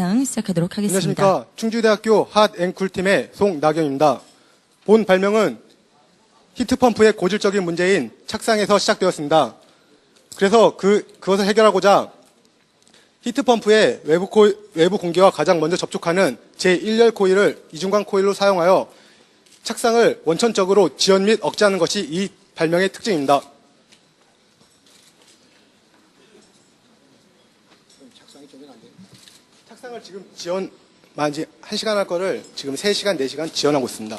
당 시작하도록 하겠습니다. 안녕하십니까. 충주대학교 핫앤쿨팀의 송나경입니다. 본 발명은 히트펌프의 고질적인 문제인 착상에서 시작되었습니다. 그래서 그, 그것을 해결하고자 히트펌프의 외부, 코, 외부 공기와 가장 먼저 접촉하는 제1열 코일을 이중관 코일로 사용하여 착상을 원천적으로 지연 및 억제하는 것이 이 발명의 특징입니다. 착상을 지금 지연, 만지 1시간 할 거를 지금 3시간, 4시간 지연하고 있습니다.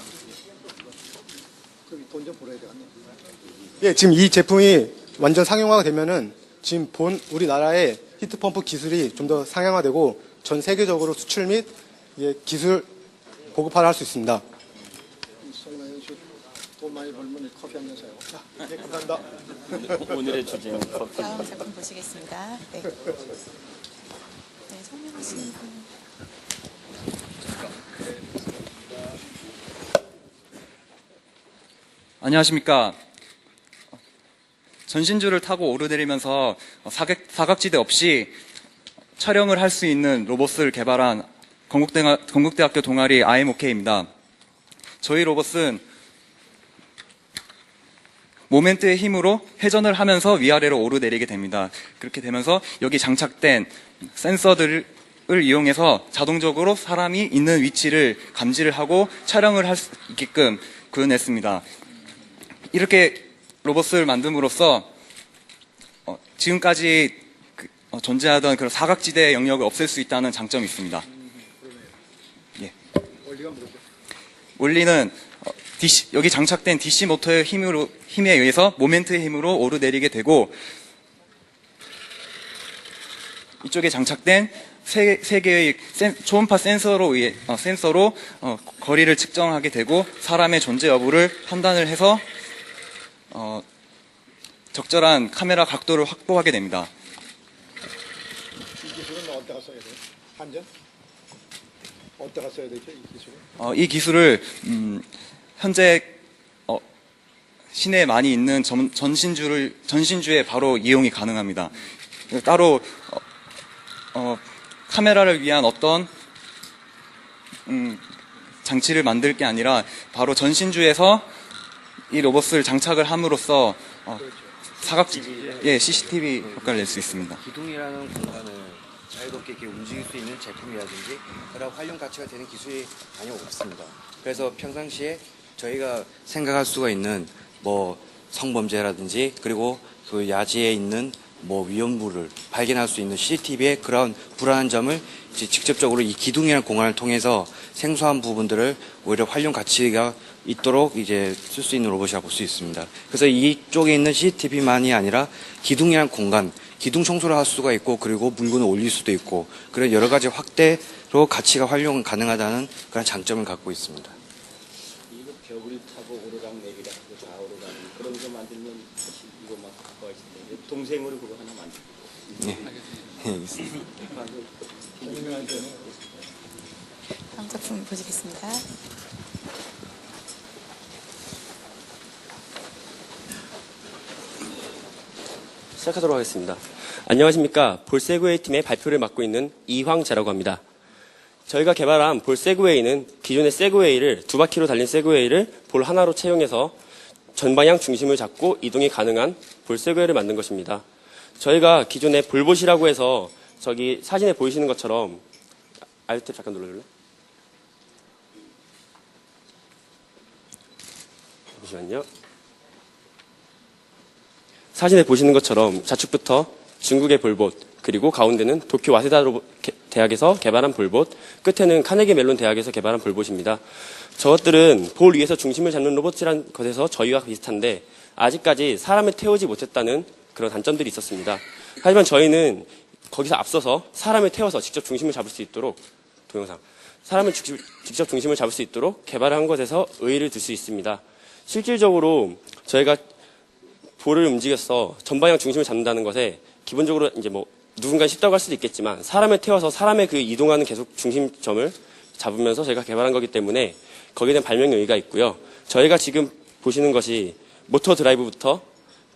예, 지금 이 제품이 완전 상용화가 되면은 지금 본 우리나라의 히트펌프 기술이 좀 더 상향화되고 전 세계적으로 수출 및 예, 기술 보급화를 할 수 있습니다. 씨돈 많이 벌면 커피 한 잔 사요. 예, 감사합니다. 오늘의 주제는 커피. 다음 작품 보시겠습니다. 네. 안녕하십니까. 전신주를 타고 오르내리면서 사각, 사각 지대 없이 촬영을 할 수 있는 로봇을 개발한 건국대, 건국대 학교 동아리 IMOK입니다. 저희 로봇은 모멘트의 힘으로 회전을 하면서 위아래로 오르내리게 됩니다. 그렇게 되면서 여기 장착된 센서들 을 이용해서 자동적으로 사람이 있는 위치를 감지를 하고 촬영을 할 수 있게끔 구현했습니다. 이렇게 로봇을 만듦으로써 어, 지금까지 그, 어, 존재하던 그런 사각지대 영역을 없앨 수 있다는 장점이 있습니다. 예. 원리는 어, DC 여기 장착된 DC 모터의 힘으로 힘에 의해서 모멘트의 힘으로 오르내리게 되고 이쪽에 장착된 세, 세 개의 센- 초음파 센서로 의해 어, 센서로 어, 거리를 측정하게 되고 사람의 존재 여부를 판단을 해서 어, 적절한 카메라 각도를 확보하게 됩니다. 이 기술은 어디다가 써야 돼요? 한전? 어디다가 써야 되죠, 이 기술은? 어, 이 기술을 음, 현재 어, 시내에 많이 있는 전, 전신주를 전신주에 바로 이용이 가능합니다. 따로 어, 어, 카메라를 위한 어떤 음, 장치를 만들 게 아니라 바로 전신주에서 이 로봇을 장착을 함으로써 어, 사각지 예 CCTV 효과를 낼 수 있습니다. 기둥이라는 공간을 자유롭게 이렇게 움직일 수 있는 제품이라든지 그런 활용 가치가 되는 기술이 전혀 없습니다. 그래서 평상시에 저희가 생각할 수가 있는 뭐 성범죄라든지 그리고 그 야지에 있는 뭐 위험물을 발견할 수 있는 CCTV의 그런 불안한 점을 이제 직접적으로 이 기둥이라는 공간을 통해서 생소한 부분들을 오히려 활용 가치가 있도록 이제 쓸 수 있는 로봇이라고 볼 수 있습니다. 그래서 이쪽에 있는 CCTV만이 아니라 기둥이란 공간, 기둥 청소를 할 수가 있고 그리고 물건을 올릴 수도 있고 그런 여러 가지 확대로 가치가 활용 가능하다는 그런 장점을 갖고 있습니다. 이거 벽을 타고 오르락 내리락 하고 좌우로락 그런 거 만들면 사실 이것만 갖고 갈 텐데 동생으로 그거 하나 만들고 다음 작품 보시겠습니다. 시작하도록 하겠습니다. 안녕하십니까. 볼세그웨이 팀의 발표를 맡고 있는 이황재라고 합니다. 저희가 개발한 볼 세그웨이는 기존의 세그웨이를 두 바퀴로 달린 세그웨이를 볼 하나로 채용해서 전방향 중심을 잡고 이동이 가능한 볼 세그웨이를 만든 것입니다. 저희가 기존의 볼봇이라고 해서 저기 사진에 보이시는 것처럼 알트 잠깐 눌러줄래? 잠시만요. 사진에 보시는 것처럼 좌측부터 중국의 볼봇, 그리고 가운데는 도쿄 와세다 로봇- 개- 대학에서 개발한 볼봇, 끝에는 카네기 멜론 대학에서 개발한 볼봇입니다. 저것들은 볼 위에서 중심을 잡는 로봇이란 것에서 저희와 비슷한데 아직까지 사람을 태우지 못했다는 그런 단점들이 있었습니다. 하지만 저희는 거기서 앞서서 사람을 태워서 직접 중심을 잡을 수 있도록 동영상 사람을 직- 직접 중심을 잡을 수 있도록 개발한 것에서 의의를 들 수 있습니다. 실질적으로 저희가 볼을 움직여서 전방향 중심을 잡는다는 것에 기본적으로 이제 뭐 누군가 쉽다고 할 수도 있겠지만 사람을 태워서 사람의 그 이동하는 계속 중심점을 잡으면서 저희가 개발한 거기 때문에 거기에 대한 발명의 의의가 있고요. 저희가 지금 보시는 것이 모터 드라이브부터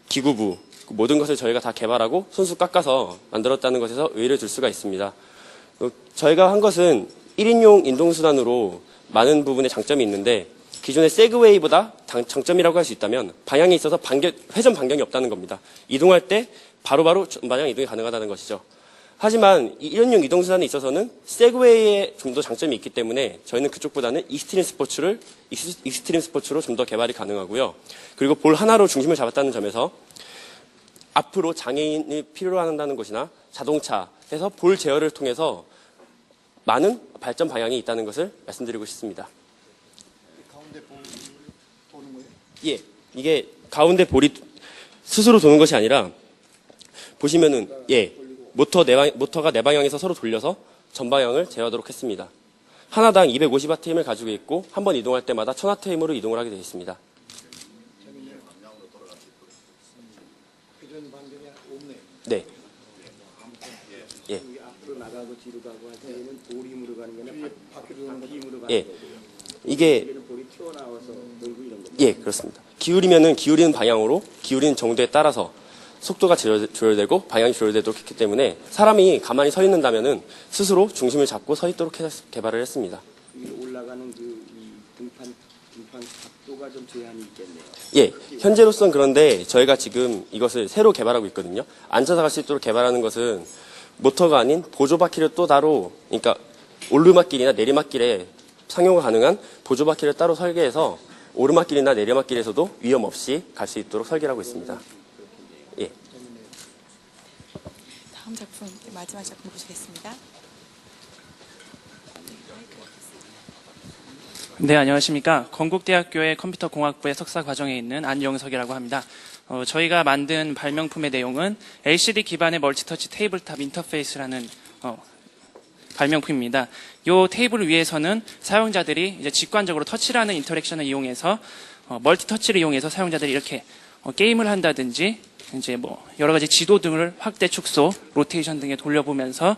기구부 그 모든 것을 저희가 다 개발하고 손수 깎아서 만들었다는 것에서 의의를 들 수가 있습니다. 어, 저희가 한 것은 1인용 인동수단으로 많은 부분에 장점이 있는데 기존의 세그웨이보다 장- 장점이라고 할 수 있다면 방향에 있어서 반겨- 회전 반경이 없다는 겁니다. 이동할 때 바로바로 마냥 이동이 가능하다는 것이죠. 하지만 이 1인용 이동 수단에 있어서는 세그웨이에 좀 더 장점이 있기 때문에 저희는 그쪽보다는 익스트림 스포츠를 익스- 익스트림 스포츠로 좀 더 개발이 가능하고요. 그리고 볼 하나로 중심을 잡았다는 점에서 앞으로 장애인이 필요로 한다는 것이나 자동차에서 볼 제어를 통해서 많은 발전 방향이 있다는 것을 말씀드리고 싶습니다. 가운데 볼 도는 거예요? 예, 이게 가운데 볼이 스스로 도는 것이 아니라 보시면은 예 모터 네 방, 모터가 네 방향에서 서로 돌려서 전 방향을 제어하도록 했습니다. 하나당 250와트 힘을 가지고 있고 한 번 이동할 때마다 1000와트 힘으로 이동을 하게 되어 있습니다. 네, 예. 거고요. 이게. 예 그렇습니다. 기울이면은 기울이는 방향으로 기울이는 정도에 따라서 속도가 조절- 조절되고 방향이 조절되도록 했기 때문에 사람이 가만히 서 있는다면은 스스로 중심을 잡고 서 있도록 개발을 했습니다. 위로 올라가는 그이 등판 등판 각도가 좀 제한이 있겠네요. 예, 현재로선 그런데 저희가 지금 이것을 새로 개발하고 있거든요. 앉아서 갈 수 있도록 개발하는 것은 모터가 아닌 보조 바퀴를 또 따로, 그러니까 오르막길이나 내리막길에 상용화 가능한 보조 바퀴를 따로 설계해서 오르막길이나 내리막길에서도 위험 없이 갈 수 있도록 설계를 하고 있습니다. 예. 다음 작품, 마지막 작품 보시겠습니다. 네, 안녕하십니까. 건국대학교의 컴퓨터공학부의 석사 과정에 있는 안영석이라고 합니다. 어, 저희가 만든 발명품의 내용은 LCD 기반의 멀티터치 테이블탑 인터페이스라는 어, 발명품입니다. 이 테이블을 위해서는 사용자들이 이제 직관적으로 터치라는 인터랙션을 이용해서 어, 멀티터치를 이용해서 사용자들이 이렇게 어, 게임을 한다든지 이제 뭐 여러 가지 지도 등을 확대, 축소, 로테이션 등에 돌려보면서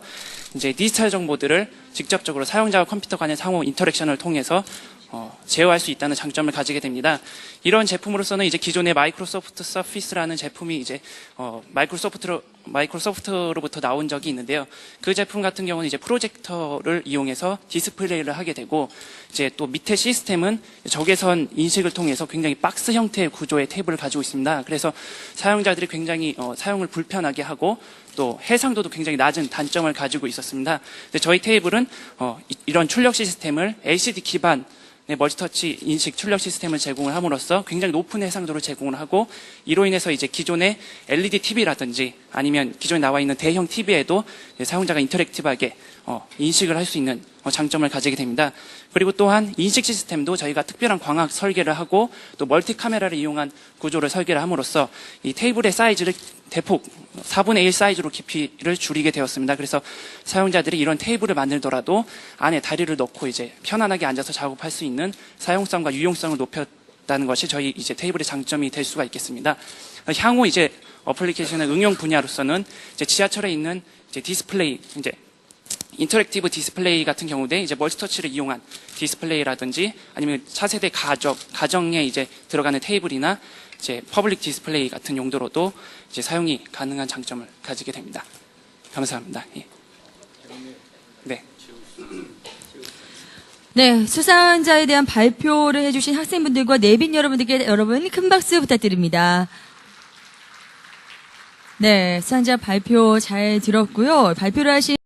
이제 디지털 정보들을 직접적으로 사용자와 컴퓨터 간의 상호 인터랙션을 통해서 어, 제어할 수 있다는 장점을 가지게 됩니다. 이런 제품으로서는 이제 기존의 마이크로소프트 서피스라는 제품이 이제 어, 마이크로소프트로 마이크로소프트로부터 나온 적이 있는데요. 그 제품 같은 경우는 이제 프로젝터를 이용해서 디스플레이를 하게 되고 이제 또 밑에 시스템은 적외선 인식을 통해서 굉장히 박스 형태의 구조의 테이블을 가지고 있습니다. 그래서 사용자들이 굉장히 어, 사용을 불편하게 하고 또 해상도도 굉장히 낮은 단점을 가지고 있었습니다. 근데 저희 테이블은 어, 이- 이런 출력 시스템을 LCD 기반 의 멀티터치 인식 출력 시스템을 제공을 함으로써 굉장히 높은 해상도를 제공을 하고 이로 인해서 이제 기존의 LED TV라든지 아니면 기존에 나와 있는 대형 TV에도 사용자가 인터랙티브하게 어, 인식을 할 수 있는 어, 장점을 가지게 됩니다. 그리고 또한 인식 시스템도 저희가 특별한 광학 설계를 하고 또 멀티 카메라를 이용한 구조를 설계를 함으로써 이 테이블의 사이즈를 대폭 4분의 1 사이즈로 깊이를 줄이게 되었습니다. 그래서 사용자들이 이런 테이블을 만들더라도 안에 다리를 넣고 이제 편안하게 앉아서 작업할 수 있는 사용성과 유용성을 높였다는 것이 저희 이제 테이블의 장점이 될 수가 있겠습니다. 향후 이제 어플리케이션의 응용 분야로서는 이제 지하철에 있는 이제 디스플레이 이제 인터랙티브 디스플레이 같은 경우에 이제 멀티터치를 이용한 디스플레이라든지 아니면 차세대 가정 가정에 이제 들어가는 테이블이나 이제 퍼블릭 디스플레이 같은 용도로도 이제 사용이 가능한 장점을 가지게 됩니다. 감사합니다. 예. 네. 네, 수상자에 대한 발표를 해주신 학생분들과 내빈 여러분들께 여러분 큰 박수 부탁드립니다. 네, 수상자 발표 잘 들었고요. 발표를 하신